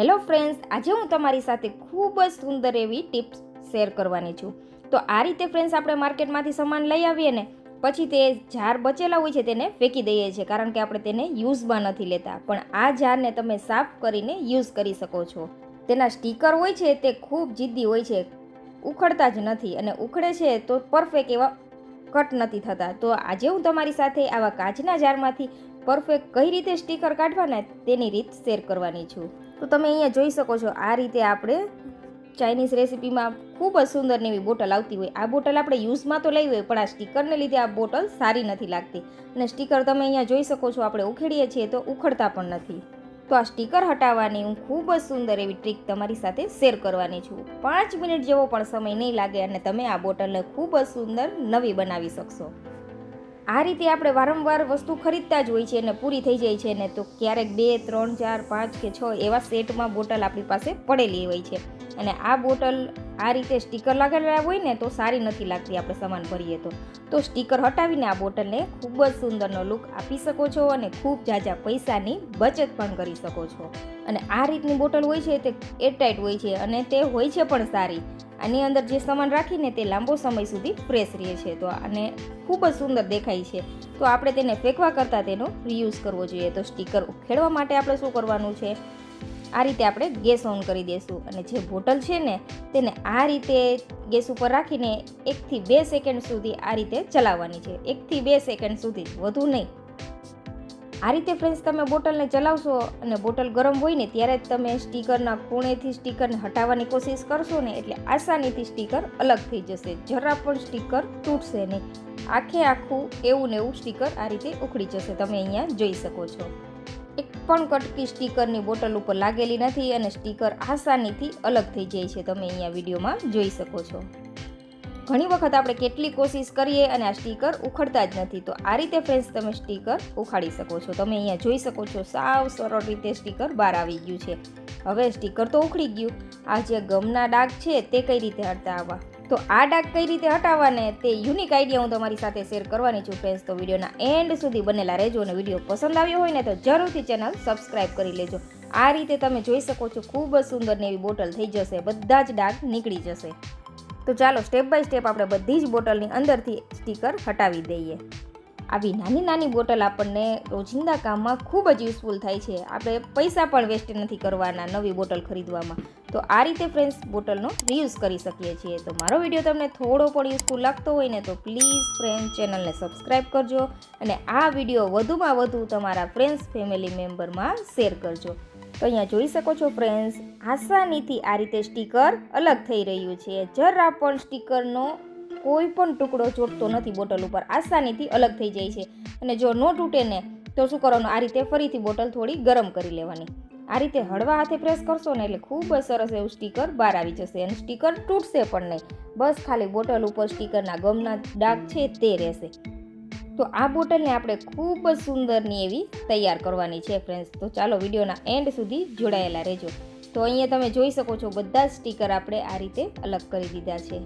Hello friends, આજે હું તમારી સાથે ખૂબ જ સુંદર એવી ટિપ્સ શેર કરવાની છું. તો આ રીતે ફ્રેન્ડ્સ, આપણે માર્કેટમાંથી સામાન લઈ આવીએ ને, પછી તે જાર બચેલા હોય છે તેને ફેંકી દઈએ છીએ, કારણ કે આપણે તેને યુઝમાં નથી લેતા. પણ આ જારને તમે સાફ કરીને યુઝ કરી શકો છો. તેના સ્ટીકર હોય છે તે ખૂબ જિદ્દી હોય છે, ઉખડતા જ નથી અને ઉખડે છે તો પરફેક્ટ એવા કટ નથી થતા. તો આજે હું તમારી સાથે આવા કાચના જારમાંથી પરફેક્ટ કઈ રીતે સ્ટીકર કાઢવાના તેની રીત શેર કરવાની છું. તો તમે અહીંયા જોઈ શકો છો, આ રીતે આપણે ચાઇનીઝ રેસીપીમાં ખૂબ જ સુંદર એવી બોટલ આવતી હોય. આ બોટલ આપણે યુઝમાં તો લઈ હોય, પણ આ સ્ટીકરને લીધે આ બોટલ સારી નથી લાગતી. અને સ્ટીકર તમે અહીંયા જોઈ શકો છો, આપણે ઉખેડીએ છીએ તો ઉખડતા પણ નથી. તો આ સ્ટીકર હટાવવાની હું ખૂબ જ સુંદર એવી ટ્રીક તમારી સાથે શેર કરવાની છું. પાંચ મિનિટ જેવો પણ સમય નહીં લાગે અને તમે આ બોટલને ખૂબ જ સુંદર નવી બનાવી શકશો. આ રીતે આપણે વારંવાર વસ્તુ ખરીદતા જ હોય છે અને પૂરી થઈ જાય છે ને તો ક્યારેક બે, ત્રણ, ચાર, પાંચ કે છ એવા સેટમાં બોટલ આપણી પાસે પડેલી હોય છે. અને આ બોટલ આ રીતે સ્ટીકર લાગેલા હોય ને તો સારી નથી લાગતી આપણે સામાન ભરીએ તો. તો સ્ટીકર હટાવીને આ બોટલને ખૂબ જ સુંદરનો લુક આપી શકો છો અને ખૂબ ઝાઝા પૈસાની બચત પણ કરી શકો છો. અને આ રીતની બોટલ હોય છે તે એરટાઈટ હોય છે અને તે હોય છે પણ સારી. આની અંદર જે સામાન રાખીને તે લાંબો સમય સુધી ફ્રેશ રહે છે. તો અને ખૂબ જ સુંદર દેખાય છે. તો આપણે તેને ફેંકવા કરતાં તેનો રીયુઝ કરવો જોઈએ. તો સ્ટીકર ઉખેડવા માટે આપણે શું કરવાનું છે? આ રીતે આપણે ગેસ ઓન કરી દઈશું અને જે બોટલ છે ને, તેને આ રીતે ગેસ ઉપર રાખીને એકથી બે સેકન્ડ સુધી આ રીતે ચલાવવાની છે. એકથી બે સેકન્ડ સુધી, વધુ નહીં. આ રીતે ફ્રેન્ડ્સ તમે બોટલને ચલાવશો અને બોટલ ગરમ હોય ને ત્યારે જ તમે સ્ટીકરના ખૂણેથી સ્ટીકરને હટાવવાની કોશિશ કરશો ને એટલે આસાનીથી સ્ટીકર અલગ થઈ જશે. જરા પણ સ્ટીકર તૂટશે નહીં. આખે આખું એવું ને એવું સ્ટીકર આ રીતે ઉખડી જશે. તમે અહીંયા જોઈ શકો છો. એક પણ કટકી સ્ટીકરની બોટલ ઉપર લાગેલી નથી અને સ્ટીકર આસાનીથી અલગ થઈ જાય છે. તમે અહીંયા વિડીયોમાં જોઈ શકો છો. ઘણી વખત આપણે કેટલી કોશિશ કરીએ અને આ સ્ટીકર ઉખડતા જ નથી. તો આ રીતે ફ્રેન્ડ્સ તમે સ્ટીકર ઉખાડી શકો છો. તમે અહીંયા જોઈ શકો છો સાવ સરળ રીતે સ્ટીકર બહાર આવી ગયું છે. હવે સ્ટીકર તો ઉખડી ગયું. આ જે ગમના ડાઘ છે તે કઈ રીતે હટાવવા તો આ ડાઘ કઈ રીતે હટાવવાને તે યુનિક આઈડિયા હું તમારી સાથે શેર કરવાની છું ફ્રેન્ડ્સ તો વિડીયોના એન્ડ સુધી બનેલા રહેજો અને વીડિયો પસંદ આવ્યો હોય ને તો જરૂરથી ચેનલ સબસ્ક્રાઈબ કરી લેજો. આ રીતે તમે જોઈ શકો છો ખૂબ જ સુંદર ને એવી બોટલ થઈ જશે. બધા જ ડાઘ નીકળી જશે. તો ચાલો સ્ટેપ બાય સ્ટેપ આપણે બધી જ બોટલની અંદરથી સ્ટીકર હટાવી દઈએ. આવી નાની નાની બોટલ આપણને રોજિંદા કામમાં ખૂબ જ યુઝફુલ થાય છે. આપણે પૈસા પણ વેસ્ટ નથી કરવાના નવી બોટલ ખરીદવામાં. તો આ રીતે ફ્રેન્ડ્સ બોટલનો રીયુઝ કરી શકીએ છીએ. તો મારો વીડિયો તમને થોડો પણ યુઝફુલ લાગતો હોય ને તો પ્લીઝ ફ્રેન્ડ ચેનલને સબસ્ક્રાઈબ કરજો અને આ વીડિયો વધુમાં વધુ તમારા ફ્રેન્ડ્સ ફેમિલી મેમ્બરમાં શેર કરજો. તો અહીંયા જોઈ શકો છો ફ્રેન્ડ્સ આસાનીથી આ રીતે સ્ટીકર અલગ થઈ રહ્યું છે. જરા પણ સ્ટીકરનો કોઈ પણ ટુકડો ચોટતો નથી બોટલ ઉપર, આસાનીથી અલગ થઈ જાય છે. અને જો ન તૂટે ને, તો શું કરવાનું? આ રીતે ફરીથી બોટલ થોડી ગરમ કરી લેવાની. આ રીતે હળવા હાથે પ્રેસ કરશો ને, એટલે ખૂબ જ સરસ એવું સ્ટીકર બહાર આવી જશે અને સ્ટીકર તૂટશે પણ નહીં. બસ ખાલી બોટલ ઉપર સ્ટીકરના ગમના ડાઘ છે તે રહેશે. તો આ બોટલને આપણે ખૂબ જ સુંદરની એવી તૈયાર કરવાની છે ફ્રેન્ડ્સ તો ચાલો વિડીયોના એન્ડ સુધી જોડાયેલા રહેજો. તો અહીંયા તમે જોઈ શકો છો, બધા જ સ્ટીકર આપણે આ રીતે અલગ કરી દીધા છે.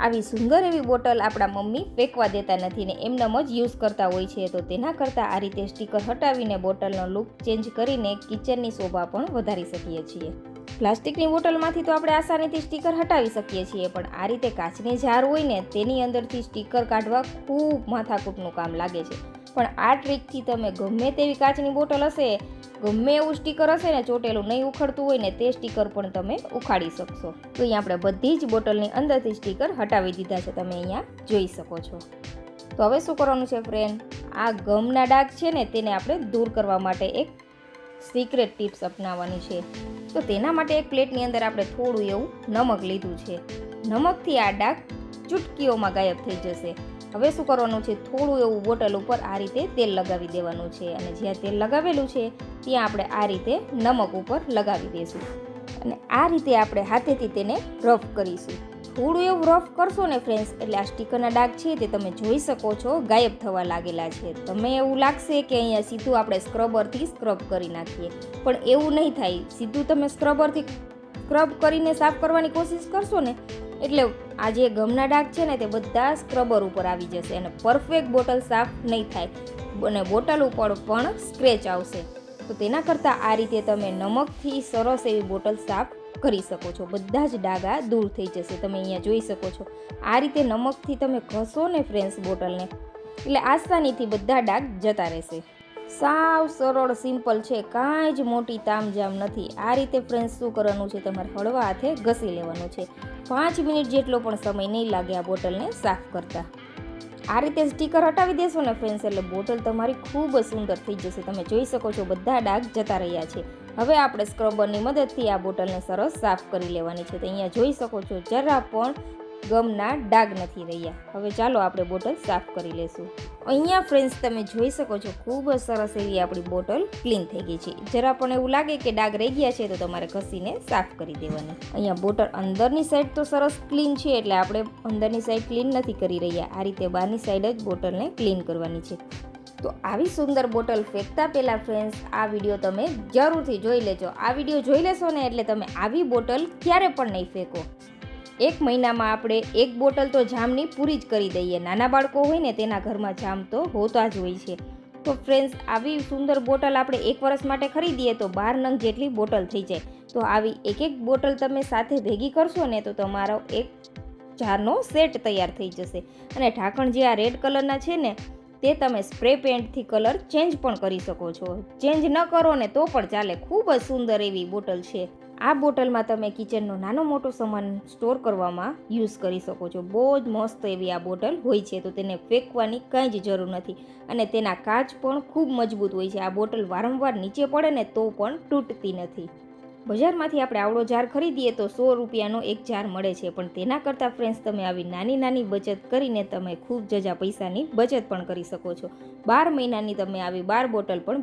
આવી સુંદર એવી બોટલ આપણા મમ્મી ફેંકવા દેતા નથી ને એમનામ જ યુઝ કરતા હોય છે. તો તેના કરતાં આ રીતે સ્ટીકર હટાવીને બોટલનો લુક ચેન્જ કરીને કિચનની શોભા પણ વધારી શકીએ છીએ. પ્લાસ્ટિકની બોટલમાંથી તો આપણે આસાનીથી સ્ટીકર હટાવી શકીએ છીએ, પણ આ રીતે કાચની જાર હોય ને, તેની અંદરથી સ્ટીકર કાઢવા ખૂબ માથાકૂટનું કામ લાગે છે. પણ આ ટ્રીકથી તમે ગમે તેવી કાચની બોટલ હશે, ગમે એવું સ્ટીકર હશે ને, ચોટેલું નહીં ઉખડતું હોય ને, તે સ્ટીકર પણ તમે ઉખાડી શકશો. તો અહીંયા આપણે બધી જ બોટલની અંદરથી સ્ટીકર હટાવી દીધા છે, તમે અહીંયા જોઈ શકો છો. તો હવે શું કરવાનું છે ફ્રેન્ડ આ ગમના ડાઘ છે ને, તેને આપણે દૂર કરવા માટે એક સિક્રેટ ટિપ્સ અપનાવવાની છે. તો તેના માટે એક પ્લેટની અંદર આપણે થોડું એવું નમક લીધું છે. નમકથી આ ડાઘ ચૂટકીઓમાં ગાયબ થઈ જશે. હવે શું કરવાનું છે? થોડું એવું બોટલ ઉપર આ રીતે તેલ લગાવી દેવાનું છે અને જ્યાં તેલ લગાવેલું છે, ત્યાં આપણે આ રીતે નમક ઉપર લગાવી દઈશું. અને આ રીતે આપણે હાથેથી તેને રફ કરીશું. થોડું એવું રફ કરશો ને ફ્રેન્ડ્સ, એટલે આ સ્ટીકરના ડાઘ છે તે તમે જોઈ શકો છો, ગાયબ થવા લાગેલા છે. તમે એવું લાગશે કે અહીંયા સીધું આપણે સ્ક્રબરથી સ્ક્રબ કરી નાખીએ. પણ એવું નહીં થાય. સીધું તમે સ્ક્રબરથી સ્ક્રબ કરીને સાફ કરવાની કોશિશ કરશો ને, એટલે આ જે ગમના ડાઘ છે ને તે બધા સ્ક્રબર ઉપર આવી જશે અને પરફેક્ટ બોટલ સાફ નહીં થાય. અને બોટલ ઉપર પણ સ્ક્રેચ આવશે. તો તેના કરતાં આ રીતે તમે નમકથી સરસ એવી બોટલ સાફ કરી શકો છો. બધા જ ડાઘા દૂર થઈ જશે. તમે અહીંયા જોઈ શકો છો. આ રીતે નમકથી તમે ઘસો ને ફ્રેન્ડ્સ બોટલને. એટલે આસાનીથી બધા ડાઘ જતા રહેશે. સાવ સરળ, સિમ્પલ છે. કાંઈ જ મોટી તામજામ નથી. આ રીતે ફ્રેન્ડ્સ શું કરવાનું છે? તમારે હળવા હાથે ઘસી લેવાનું છે. પાંચ મિનિટ જેટલો પણ સમય નહીં લાગે આ બોટલને સાફ કરતા. આ રીતે સ્ટીકર હટાવી દેશો ને ફ્રેન્ડ્સ એટલે બોટલ તમારી ખૂબ જ સુંદર થઈ જશે. તમે જોઈ શકો છો બધા ડાઘ જતા રહ્યા છે. હવે આપણે સ્ક્રબરની મદદથી આ બોટલને સરસ સાફ કરી લેવાની છે. તો અહીંયા જોઈ શકો છો જરા પણ ગમના ડાઘ નથી રહ્યા. હવે ચાલો આપણે બોટલ સાફ કરી લેશું. અહીંયા ફ્રેન્ડ્સ તમે જોઈ શકો છો, ખૂબ જ સરસ એવી આપણી બોટલ ક્લીન થઈ ગઈ છે. જરા પણ એવું લાગે કે ડાઘ રહી ગયા છે, તો તમારે ઘસીને સાફ કરી દેવાની. અહીંયા બોટલ અંદરની સાઈડ તો સરસ ક્લીન છે, એટલે આપણે અંદરની સાઈડ ક્લીન નથી કરી રહ્યા. આ રીતે બહારની સાઈડ જ બોટલને ક્લીન કરવાની છે. તો આવી સુંદર બોટલ ફેંકતા પહેલાં ફ્રેન્ડ્સ આ વીડિયો તમે જરૂરથી જોઈ લેજો. આ વીડિયો જોઈ લેશો ને એટલે તમે આવી બોટલ ક્યારે પણ નહીં ફેંકો. એક મહિનામાં આપણે એક બોટલ તો જામની પૂરી જ કરી દઈએ. નાના બાળકો હોય ને તેના ઘરમાં જામ તો હોતા જ હોય છે. તો ફ્રેન્ડ્સ આવી સુંદર બોટલ આપણે એક વર્ષ માટે ખરીદીએ તો બાર નંગ જેટલી બોટલ થઈ જાય. તો આવી એક એક બોટલ તમે સાથે ભેગી કરશો ને તો તમારો એક જારનો સેટ તૈયાર થઈ જશે. અને ઢાંકણ જે આ રેડ કલરના છે ને, તે તમે સ્પ્રે પેન્ટથી કલર ચેન્જ પણ કરી શકો છો. ચેન્જ ન કરો ને તો પણ ચાલે. ખૂબ જ સુંદર એવી બોટલ છે. આ બોટલમાં તમે કિચનનો નાનો મોટો સામાન સ્ટોર કરવામાં યુઝ કરી શકો છો. બહુ જ મસ્ત એવી આ બોટલ હોય છે, તો તેને ફેંકવાની કાંઈ જ જરૂર નથી. અને તેના કાચ પણ ખૂબ મજબૂત હોય છે. આ બોટલ વારંવાર નીચે પડે ને તો પણ તૂટતી નથી. બજારમાંથી આપણે આવડો જાર ખરીદીએ તો સો રૂપિયાનો એક જાર મળે છે. પણ તેના કરતાં ફ્રેન્ડ્સ તમે આવી નાની નાની બચત કરીને તમે ખૂબ જજા પૈસાની બચત પણ કરી શકો છો. બાર મહિનાની તમે આવી બાર બોટલ પણ